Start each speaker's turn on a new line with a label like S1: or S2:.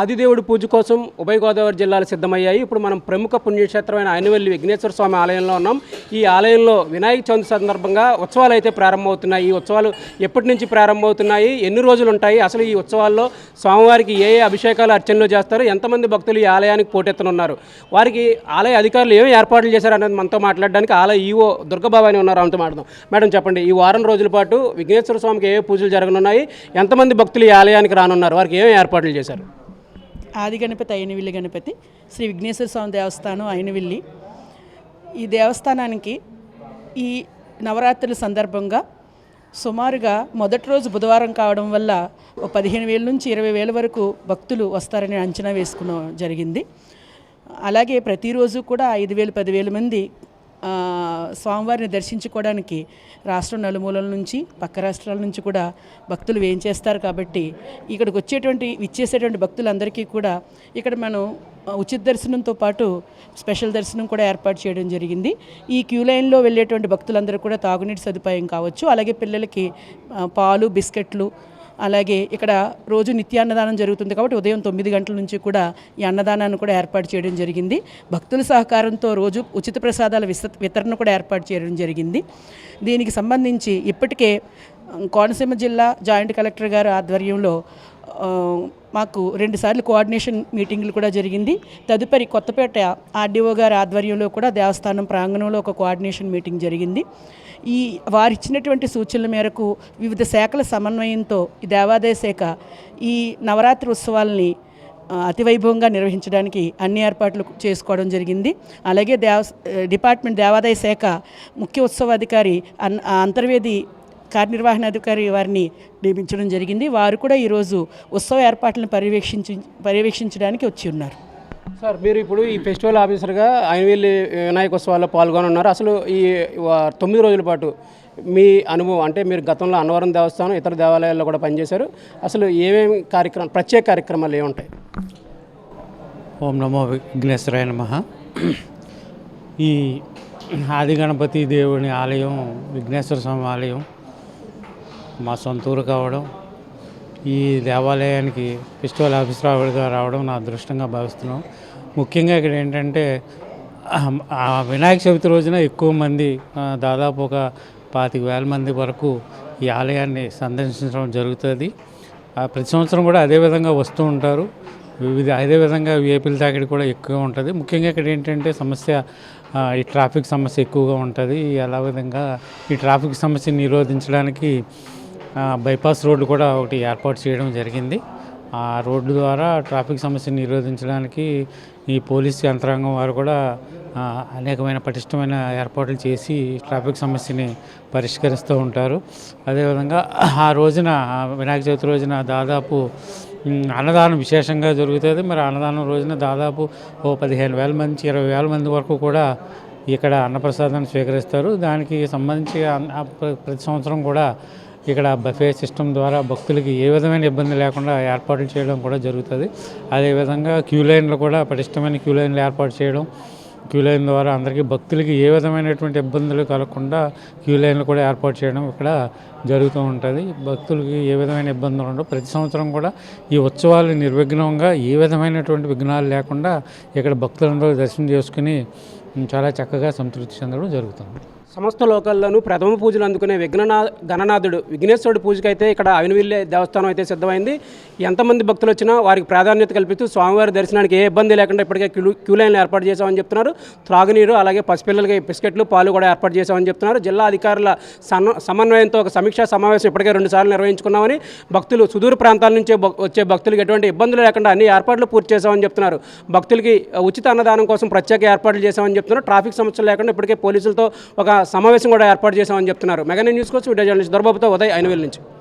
S1: ఆదిదేవుడి పూజ కోసం ఉభయ గోదావరి జిల్లాలు సిద్ధమయ్యాయి. ఇప్పుడు మనం ప్రముఖ పుణ్యక్షేత్రమైన అయినవల్లి విఘ్నేశ్వర స్వామి ఆలయంలో ఉన్నాం. ఈ ఆలయంలో వినాయక చవితి సందర్భంగా ఉత్సవాలు అయితే ప్రారంభమవుతున్నాయి. ఈ ఉత్సవాలు ఎప్పటి నుంచి ప్రారంభమవుతున్నాయి? ఎన్ని రోజులు ఉంటాయి? అసలు ఈ ఉత్సవాల్లో స్వామివారికి ఏ ఏ అభిషేకాలు అర్చనలు చేస్తారు? ఎంతమంది భక్తులు ఈ ఆలయానికి పోటెత్తనున్నారు? వారికి ఆలయ అధికారులు ఏమి ఏర్పాట్లు చేశారు అనేది మనతో మాట్లాడడానికి ఆలయ ఈవో దుర్గబాబాని ఉన్నారు. ఆమెతో మాట్లాడదాం. మేడం చెప్పండి. ఈ వారం రోజుల పాటు విఘ్నేశ్వర స్వామికి ఏ ఏ పూజలు జరగనున్నాయి? ఎంతమంది భక్తులు ఈ ఆలయానికి రానున్నారు? వారికి ఏమి ఏర్పాట్లు చేశారు?
S2: ఆది గణపతి అయినవిల్లి గణపతి శ్రీ విఘ్నేశ్వర స్వామి దేవస్థానం అయినవిల్లి. ఈ దేవస్థానానికి ఈ నవరాత్రుల సందర్భంగా సుమారుగా మొదటి రోజు బుధవారం కావడం వల్ల ఓ పదిహేను వేల నుంచి ఇరవై వేల వరకు భక్తులు వస్తారని అంచనా వేసుకున్న జరిగింది. అలాగే ప్రతిరోజు కూడా ఐదు వేలు పదివేల మంది స్వామివారిని దర్శించుకోవడానికి రాష్ట్రం నలుమూలల నుంచి పక్క రాష్ట్రాల నుంచి కూడా భక్తులు వేయించేస్తారు కాబట్టి ఇక్కడికి వచ్చేటువంటి ఇచ్చేసేటువంటి భక్తులందరికీ కూడా ఇక్కడ మనం ఉచిత దర్శనంతో పాటు స్పెషల్ దర్శనం కూడా ఏర్పాటు చేయడం జరిగింది. ఈ క్యూ లైన్లో వెళ్ళేటువంటి భక్తులందరూ కూడా తాగునీటి సదుపాయం కావచ్చు. అలాగే పిల్లలకి పాలు బిస్కెట్లు అలాగే ఇక్కడ రోజు నిత్యాన్నదానం జరుగుతుంది కాబట్టి ఉదయం తొమ్మిది గంటల నుంచి కూడా ఈ అన్నదానాన్ని కూడా ఏర్పాటు చేయడం జరిగింది. భక్తుల సహకారంతో రోజు ఉచిత ప్రసాదాల విస్త వితరణ కూడా ఏర్పాటు చేయడం జరిగింది. దీనికి సంబంధించి ఇప్పటికే కోనసీమ జిల్లా జాయింట్ కలెక్టర్ గారు ఆధ్వర్యంలో మాకు రెండుసార్లు కోఆర్డినేషన్ మీటింగ్లు కూడా జరిగింది. తదుపరి కొత్తపేట ఆర్డీఓ గారి ఆధ్వర్యంలో కూడా దేవస్థానం ప్రాంగణంలో ఒక కోఆర్డినేషన్ మీటింగ్ జరిగింది. ఈ వారిచ్చినటువంటి సూచనల మేరకు వివిధ శాఖల సమన్వయంతో ఈ దేవాదాయ శాఖ ఈ నవరాత్రి ఉత్సవాల్ని అతివైభవంగా నిర్వహించడానికి అన్ని ఏర్పాట్లు చేసుకోవడం జరిగింది. అలాగే దేవ డిపార్ట్మెంట్ దేవాదాయ శాఖ ముఖ్య ఉత్సవాధికారి అన్ అంతర్వేది కార్యనిర్వహణాధికారి వారిని నియమించడం జరిగింది. వారు కూడా ఈరోజు ఉత్సవ ఏర్పాట్లను పర్యవేక్షించి పర్యవేక్షించడానికి వచ్చి ఉన్నారు.
S1: సార్ మీరు ఇప్పుడు ఈ ఫెస్టివల్ ఆఫీసర్గా ఆయనవెల్లి వినాయక ఉత్సవాల్లో పాల్గొనున్నారు అసలు ఈ తొమ్మిది రోజుల పాటు మీ అనుభవం అంటే మీరు గతంలో అన్నవరం దేవస్థానం ఇతర దేవాలయాల్లో కూడా పనిచేశారు. అసలు ఏమేమి కార్యక్రమాలు ప్రత్యేక కార్యక్రమాలు ఏముంటాయి
S3: ఓం నమో విఘ్నేశ్వరాయ నమ. ఈ ఆది గణపతి దేవుని ఆలయం విఘ్నేశ్వర స్వామి ఆలయం మా సొంత ఊరు కావడం ఈ దేవాలయానికి ఫెస్టివల్ ఆఫీసర్గా రావడం నా అదృష్టంగా భావిస్తున్నాం. ముఖ్యంగా ఇక్కడ ఏంటంటే ఆ వినాయక చవితి రోజున ఎక్కువ మంది దాదాపు ఒక పాతిక వేల మంది వరకు ఈ ఆలయాన్ని సందర్శించడం జరుగుతుంది. ఆ, ప్రతి సంవత్సరం కూడా అదే విధంగా వస్తూ ఉంటారు. వివిధ అదేవిధంగా వేపుల తాకిడి కూడా ఎక్కువ ఉంటుంది. ముఖ్యంగా ఇక్కడ ఏంటంటే సమస్య ఈ ట్రాఫిక్ సమస్య ఎక్కువగా ఉంటుంది. అలా విధంగా ఈ ట్రాఫిక్ సమస్యని నిరోధించడానికి బైపాస్ రోడ్డు కూడా ఒకటి ఏర్పాటు చేయడం జరిగింది. ఆ రోడ్డు ద్వారా ట్రాఫిక్ సమస్యను నిరోధించడానికి ఈ పోలీస్ యంత్రాంగం వారు కూడా అనేకమైన పటిష్టమైన ఏర్పాట్లు చేసి ట్రాఫిక్ సమస్యని పరిష్కరిస్తూ ఉంటారు. అదేవిధంగా ఆ రోజున వినాయక చవితి రోజున దాదాపు అన్నదానం విశేషంగా జరుగుతుంది. మరి అన్నదానం రోజున దాదాపు ఓ పదిహేను వేల మంది ఇరవై వేల మంది వరకు కూడా ఇక్కడ అన్నప్రసాదాన్ని స్వీకరిస్తారు. దానికి సంబంధించి అన్న- ప్రతి సంవత్సరం కూడా ఇక్కడ బఫే సిస్టమ్ ద్వారా భక్తులకి ఏ విధమైన ఇబ్బంది లేకుండా ఏర్పాట్లు చేయడం కూడా జరుగుతుంది. అదేవిధంగా క్యూ లైన్లు కూడా పటిష్టమైన క్యూ లైన్లు ఏర్పాటు చేయడం క్యూ లైన్ ద్వారా అందరికీ భక్తులకి ఏ విధమైనటువంటి ఇబ్బందులు కలగకుండా క్యూ లైన్లు కూడా ఏర్పాటు చేయడం ఇక్కడ జరుగుతూ ఉంటుంది. భక్తులకి ఏ విధమైన ఇబ్బందులు ఉండవు. ప్రతి సంవత్సరం కూడా ఈ ఉత్సవాలు నిర్విఘ్నంగా ఏ విధమైనటువంటి విఘ్నాలు లేకుండా ఇక్కడ భక్తులందరూ దర్శనం చేసుకుని చాలా చక్కగా సంతృప్తి చెందడం జరుగుతుంది.
S1: సమస్త లోకాల్లోనూ ప్రథమ పూజలు అందుకునే విఘ్ననా గణనాథుడు విఘ్నేశ్వరుడు పూజకైతే ఇక్కడ అవినవిల్లే దేవస్థానం అయితే సిద్ధమైంది. ఎంతమంది భక్తులు వచ్చినా వారికి ప్రాధాన్యత కల్పిస్తూ స్వామివారి దర్శనానికి ఏ ఇబ్బంది లేకుండా ఇప్పటికే క్యూ క్యూ లైన్లు ఏర్పాటు చేశామని చెప్తున్నారు. త్రాగునీరు అలాగే పసిపిల్లలకి బిస్కెట్లు పాలు కూడా ఏర్పాటు చేశామని చెప్తున్నారు. జిల్లా అధికారుల సమన్వయంతో ఒక సమీక్షా సమావేశం ఇప్పటికే రెండుసార్లు నిర్వహించుకున్నామని భక్తులు సుదూర ప్రాంతాల నుంచి వచ్చే భక్తులకు ఎటువంటి ఇబ్బందులు లేకుండా అన్ని ఏర్పాట్లు పూర్తి చేశామని చెప్తున్నారు. భక్తులకి ఉచిత అన్నదానం కోసం ప్రత్యేక ఏర్పాట్లు చేశామని చెప్తున్నారు. ట్రాఫిక్ సమస్యలు లేకుండా ఇప్పటికే పోలీసులతో ఒక సమావేశం కూడా ఏర్పాటు చేశామని చెప్తున్నారు. మెగా న్యూస్ కోసం వీడియో జర్నలిస్ట్ దొరబాబుతో ఉదయ్ ఐనవేల్ నుంచి.